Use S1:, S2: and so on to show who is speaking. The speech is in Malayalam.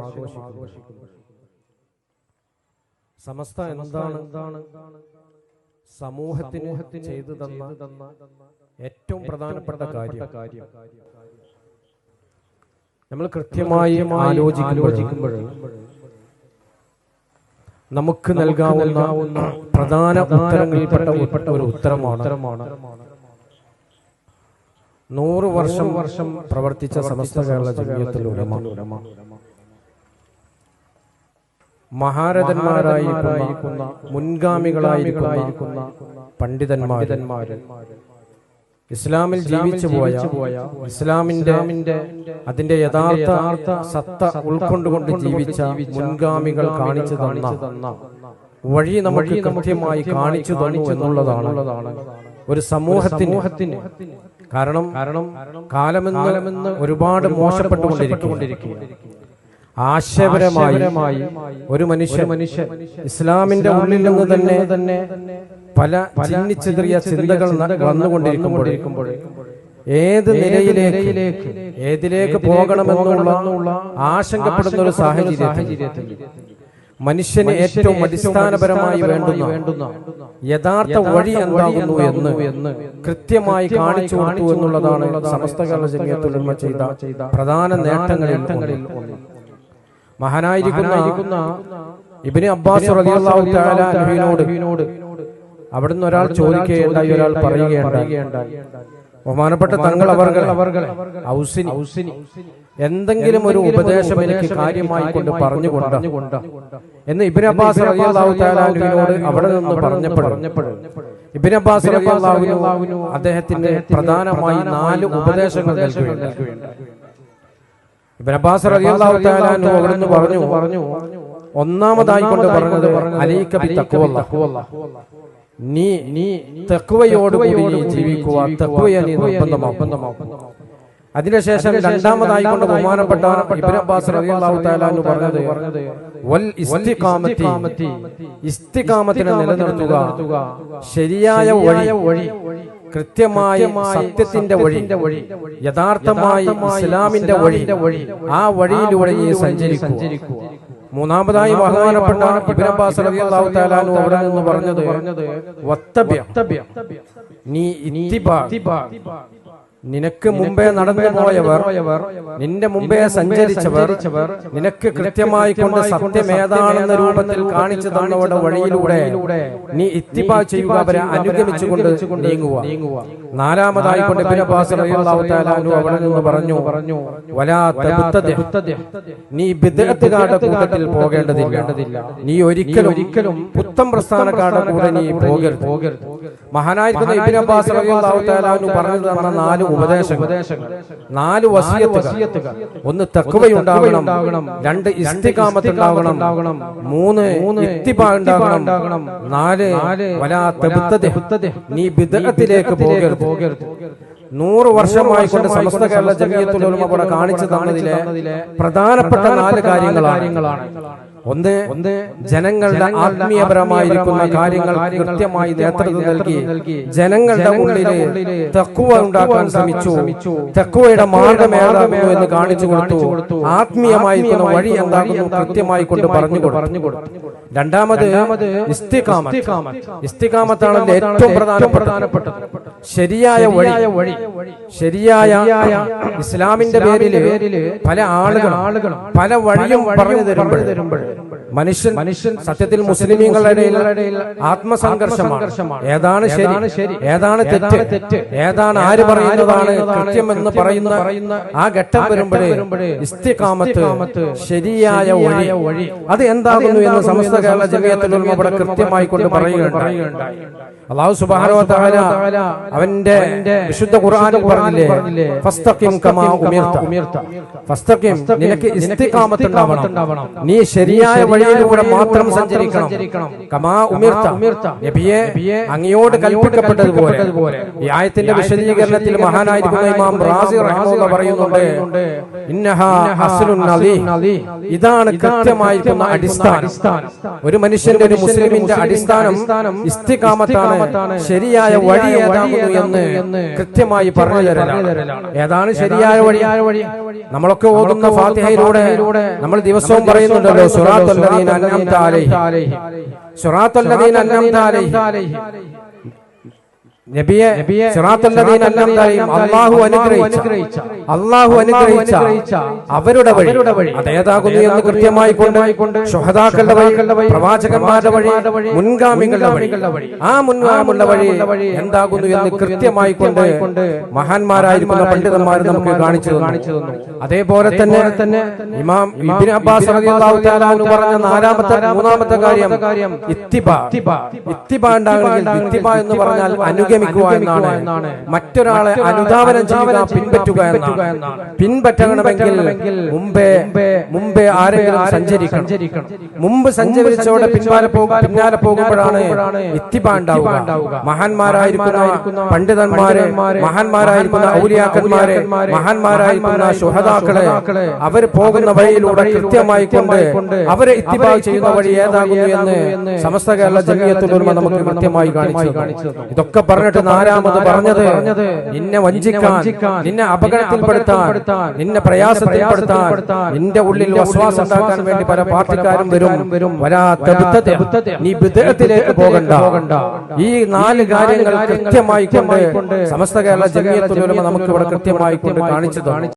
S1: ആഘോഷിക്കുന്നു. സമസ്ത എന്താണ് എന്താണ് സമൂഹത്തിന് ചെയ്തു തന്ന ഏറ്റവും പ്രധാനപ്പെട്ട കാര്യം? നമ്മൾ കൃത്യമായി ആലോചിക്കുമ്പോൾ നമുക്ക് നൽകാവുന്ന പ്രധാന ഉത്തരങ്ങളിൽപ്പെട്ട ഉൾപ്പെട്ട ഒരു ഉത്തരമാണ് നൂറ് വർഷം വർഷം പ്രവർത്തിച്ച സമസ്ത കേരള ജമീയത്തുൽ ഉലമ മഹാരഥന്മാരായിരിക്കുന്ന മുൻഗാമികളായിരിക്കുന്ന പണ്ഡിതന്മാര്. ഇസ്ലാമിൽ ജീവിച്ചു പോയ ഇസ്ലാമിന്റെ അതിന്റെ യഥാർത്ഥ സത്ത ഉൾക്കൊണ്ടുകൊണ്ട് ജീവിച്ച മുൻഗാമികൾ കാണിച്ചു തന്ന വഴി നമുക്ക് കൃത്യമായി കാണിച്ചു തന്നു എന്നുള്ളതാണ് ഒരു സമൂഹത്തിന്. കാരണം കാലമെന്ന് ഒരുപാട് മോശപ്പെട്ടുകൊണ്ടിരിക്കും ആശയപരമായി ഒരു മനുഷ്യ മനുഷ്യ ഇസ്ലാമിന്റെ ഉള്ളിൽ നിന്ന് തന്നെ തന്നെ പല ചിന്നിച്ചിതറിയ ചിന്തകൾ വന്നുകൊണ്ടിരിക്കുമ്പോൾ ഏത് നിലയിലേക്ക് ഏതിലേക്ക് പോകണമെന്നുള്ള ആശങ്കപ്പെടുന്ന ഒരു സാഹചര്യത്തിൽ മനുഷ്യന് ഏറ്റവും അടിസ്ഥാനപരമായി വേണ്ടുന്ന യഥാർത്ഥ വഴി എന്താകുന്നു എന്ന് കൃത്യമായി കാണിച്ചു കൊടുത്തു എന്നുള്ളതാണ് സമസ്ത കേരള ചെയ്ത പ്രധാന നേട്ടങ്ങളിൽ ഒന്ന്. മഹാനായിരിക്കുന്ന ഇബിന് അബ്ബാസ് അവിടുന്ന് ഒരാൾ ചോദിക്കുകയുണ്ടായി ഒരാൾ പറയുകയുണ്ടായി. ബഹുമാനപ്പെട്ട തങ്ങൾ അവർ എന്തെങ്കിലും ഒരു ഉപദേശം എനിക്ക് കാര്യമായി കൊണ്ട് പറഞ്ഞു പറഞ്ഞുകൊണ്ട്? എന്ന് ഇബിൻ അബ്ബാസ് അൻഹുവിനോട് അവിടെ നിന്ന് പറഞ്ഞപ്പോഴും ഇബിൻ അബ്ബാസ് റളിയല്ലാഹു അദ്ദേഹത്തിന്റെ പ്രധാനമായി നാല് ഉപദേശങ്ങൾ നൽകുകയുണ്ടായി. അബ്ബാസ് റളിയല്ലാഹു തആല അൻഹു പറഞ്ഞു പറഞ്ഞു ഒന്നാമതായി കൊണ്ട് പറഞ്ഞത് അലൈക ബി നീ നീ തഖ്വയോടുകൂടി നീ ജീവിക്കുക തഖ്വയെ നീ നിർബന്ധമാക്കും. അതിനുശേഷം രണ്ടാമതായി കൊണ്ട് ബഹുമാനപ്പെട്ട ഇബ്നു അബ്ബാസ് റളിയല്ലാഹു തആല അൻഹു പറഞ്ഞത് വൽ ഇസ്തിഖാമത്തി. ഇസ്തിഖാമത്തിനെ നിലനിർത്തുക. ശരിയായ വഴി. കൃത്യമായ സത്യത്തിന്റെ വഴി യഥാർത്ഥമായ ഇസ്ലാമിന്റെ വഴി ആ വഴിയിലൂടെ നീ സഞ്ചരിക്കുക. മൂന്നാമതായി ബഹുമാനപ്പെട്ട റളിയല്ലാഹു തആല അൻഹു അവിടെ നിന്ന് പറഞ്ഞത് വത്തബ്യ നീ ഇത്തിബാ നിനക്ക് മുമ്പേ നടന്നു പോയവർ നിന്റെ മുമ്പേ സഞ്ചരിച്ചവർ നിനക്ക് കൃത്യമായി കൊണ്ട് സത്യം ഏതാണെന്ന രൂപത്തിൽ കാണിച്ചു തന്നവരുടെ വഴിയിലൂടെ നീ ഇത്തിബാ ചെയ്യുക അവരെ അനുഗമിച്ചുകൊണ്ട് നീങ്ങുക. നാലാമതായി കൊണ്ട് അവിടെ നിന്ന് പറഞ്ഞു പറഞ്ഞു നീ ബിദ്അത്തുകാരുടെ കൂട്ടത്തിൽ പോകേണ്ടതില്ല. നീ ഒരിക്കലും ഒരിക്കലും പുത്തം പ്രസ്ഥാനക്കാരുടെ കൂടെ നീ പോകരുത്. പോകരുത്. മഹാനായിരിക്കുന്ന ഇബ്നു അബ്ബാസ് റളിയല്ലാഹു തആല അൻഹു പറഞ്ഞു തന്ന നാല് ഉപദേശങ്ങൾ. നാല് വസിയത്തുകൾ. ഒന്ന് തഖ്വയുണ്ടാകണം രണ്ട് ഇസ്തിഖാമത്ത് ഉണ്ടാകണം. മൂന്ന് ഇത്തിബാ ഉണ്ടാകണം. നാല് വലാ തബ്തദി നീ ബിദ്അത്തിലേക്ക് പോകരുത്. പോകരുത്. നൂറ് വർഷമായി കൊണ്ട് സമസ്ത കേരള ജമീയത്തുൽ ഉലമ കാണിച്ചു തന്നതിലെ പ്രധാനപ്പെട്ട നാല് കാര്യങ്ങളാണ്. ഒന്ന് ഒന്ന് ജനങ്ങളുടെ ആത്മീയപരമായിരിക്കുന്ന കാര്യങ്ങൾ കൃത്യമായി നേതൃത്വം നൽകി ജനങ്ങളുടെ ഉള്ളിൽ തക്കുവ ഉണ്ടാക്കാൻ ശ്രമിച്ചു. തക്കുവയുടെ മാർഗം ഏതാകുന്നു എന്ന് കാണിച്ചു കൊടുത്തു. ആത്മീയമായിരിക്കുന്ന വഴി എന്താകുന്നു കൃത്യമായി കൊണ്ട് പറഞ്ഞു പറഞ്ഞു കൊടുത്തു. രണ്ടാമത് ഇസ്തികാമത്ത് ഇസ്തികാമത്താണ് ഏറ്റവും പ്രധാനപ്പെട്ടത്. ശരിയായ വഴി ശരിയായ ഇസ്ലാമിന്റെ പേരിൽ പല ആളുകൾ ആളുകളും പല വഴിയും പറഞ്ഞു തരുമ്പോൾ മനുഷ്യൻ മനുഷ്യൻ സത്യത്തിൽ മുസ്ലിമീങ്ങളുടെ ഇടയിൽ ആത്മസംഘർഷമാണ്. ഏതാണ് ശരി? ഏതാണ് തെറ്റ്? ഏതാണ് ആര് പറയുന്നതാണ് കൃത്യമെന്ന് പറയുന്ന ആ ഘട്ടം വരുമ്പോഴേ ഇസ്തികാമത്ത് ശരിയായ വഴി. അത് എന്താകുന്നു എന്ന് സമസ്ത കേരള ജമീയത്തിൽ കൃത്യമായി കൊണ്ട് പറയുകയുണ്ടായി. അള്ളാഹു സുബാനോ തആല അവന്റെ വിശുദ്ധ ഖുർആനിൽ പറഞ്ഞില്ലേ? ഫസ്തഖിം കമാ ഉമിർത ഫസ്തഖിം നിനക്ക് ഇസ്തിഖാമത്ത് ഉണ്ടാവണം നീ ശരിയായ വഴിയിലൂടെ മാത്രം സഞ്ചരിക്കണം. കമാ ഉമിർത നബിയെ അങ്ങയോട് കൽപ്പിക്കപ്പെട്ടതുപോലെ. ഈ ആയത്തിന്റെ വിശദീകരണത്തിൽ മഹാനായിരിക്കുന്ന ഇമാം റാസി റഹ്മത്തുള്ള പറയുന്നുണ്ട് ഇന്നഹാ അസ്ലുൻ നദീ. ഇതാണ് കൃത്യമായിരിക്കുന്ന അടിസ്ഥാനം. ഒരു മനുഷ്യന്റെ ഒരു മുസ്ലിമിന്റെ അടിസ്ഥാനം ഇസ്തിഖാമത്താണ്. ശരിയായ വഴി ഏതാകുന്നു ഏതാകുന്നു എന്ന് കൃത്യമായി പറഞ്ഞു തരലാണ് ഏതാണ് ശരിയായ വഴി? നമ്മളൊക്കെ ഓതുന്ന ഫാത്തിഹയിലൂടെ നമ്മൾ ദിവസവും പറയുന്നുണ്ടല്ലോ സുറാത്തല്ലതീൻ അൻഅംത അലൈഹി സുറാത്തല്ലതീൻ അൻഅംത അലൈഹി നബിയെ അള്ളാഹു അനുഗ്രഹിച്ച അല്ലാഹു അനുഗ്രഹിച്ച അവരുടെ വഴി അതേതാകുന്നു എന്ന് കൃത്യമായി കൊണ്ട് ശുഹദാക്കളുടെ വഴി പ്രവാചകന്മാരുടെ വഴി മുൻഗാമികളുടെ വഴി ആ മുൻഗാമുള്ള വഴി എന്താകുന്നു എന്ന് കൃത്യമായി കൊണ്ട് മഹാന്മാരായിരിക്കുന്ന പണ്ഡിതന്മാർ നമുക്ക് കാണിച്ചു തന്നു. അതേപോലെ തന്നെ തന്നെ ഇമാം ഇബ്നു അബ്ബാസ് പറഞ്ഞ നാലാമത്തെ മൂന്നാമത്തെ കാര്യം ഇത്തിബ. ഇത്തിബ. ഉണ്ടാകണമെങ്കിൽ ഇത്തിബ എന്ന് പറഞ്ഞാൽ അനുഗമിക്കുക എന്നാണ്. മറ്റൊരാളെ അനുധാവനം ചെയ്യുക പിൻപറ്റുക എന്നാണ്. പിൻപറ്റണമെങ്കിൽ മുമ്പേ മുമ്പേ ആരെങ്കിലും സഞ്ചരിക്കണം. മുമ്പ് സഞ്ചരിച്ചവിടെ പിന്നാലെ പോകും പിന്നാലെ പോകുമ്പോഴാണ് ഇത്തിബ ഉണ്ടാവുക മഹാന്മാരായിരിക്കുന്ന പണ്ഡിതന്മാരെ മഹാന്മാരായിരിക്കുന്ന ഔലിയാക്കന്മാരെ മഹാന്മാരായിരിക്കുന്ന ശുഹതാക്കളെ അവർ പോകുന്ന വഴിയിലൂടെ കൃത്യമായി കൊണ്ട് അവരെ ഇത്തിബാ ചെയ്യുന്ന വഴി ഏതാകുന്നു എന്ന് സമസ്ത കേരള ജനീയത്തിൽ നമുക്ക് കൃത്യമായി കാണിച്ചു ഇതൊക്കെ പറഞ്ഞിട്ട് നാലാമത് പറഞ്ഞത്? നിന്നെ വഞ്ചിക്കാൻ നിന്നെ അപകടത്തിൽപ്പെടുത്താൻ നിന്നെ പ്രയാസത്തിൽപ്പെടുത്താൻ നിന്റെ ഉള്ളിൽ വിശ്വാസം ഉണ്ടാക്കാൻ വേണ്ടി പല പാർട്ടിക്കാരും വരും. വരാത്ത നീ ബിദഅത്തിലേക്ക് പോകണ്ട. ഈ നാല് കാര്യങ്ങൾ കൃത്യമായി കൊണ്ട് സമസ്ത കേരള ജമീയത്തുലമ നമുക്ക് ഇവിടെ കൃത്യമായി കൊണ്ട് കാണിച്ചു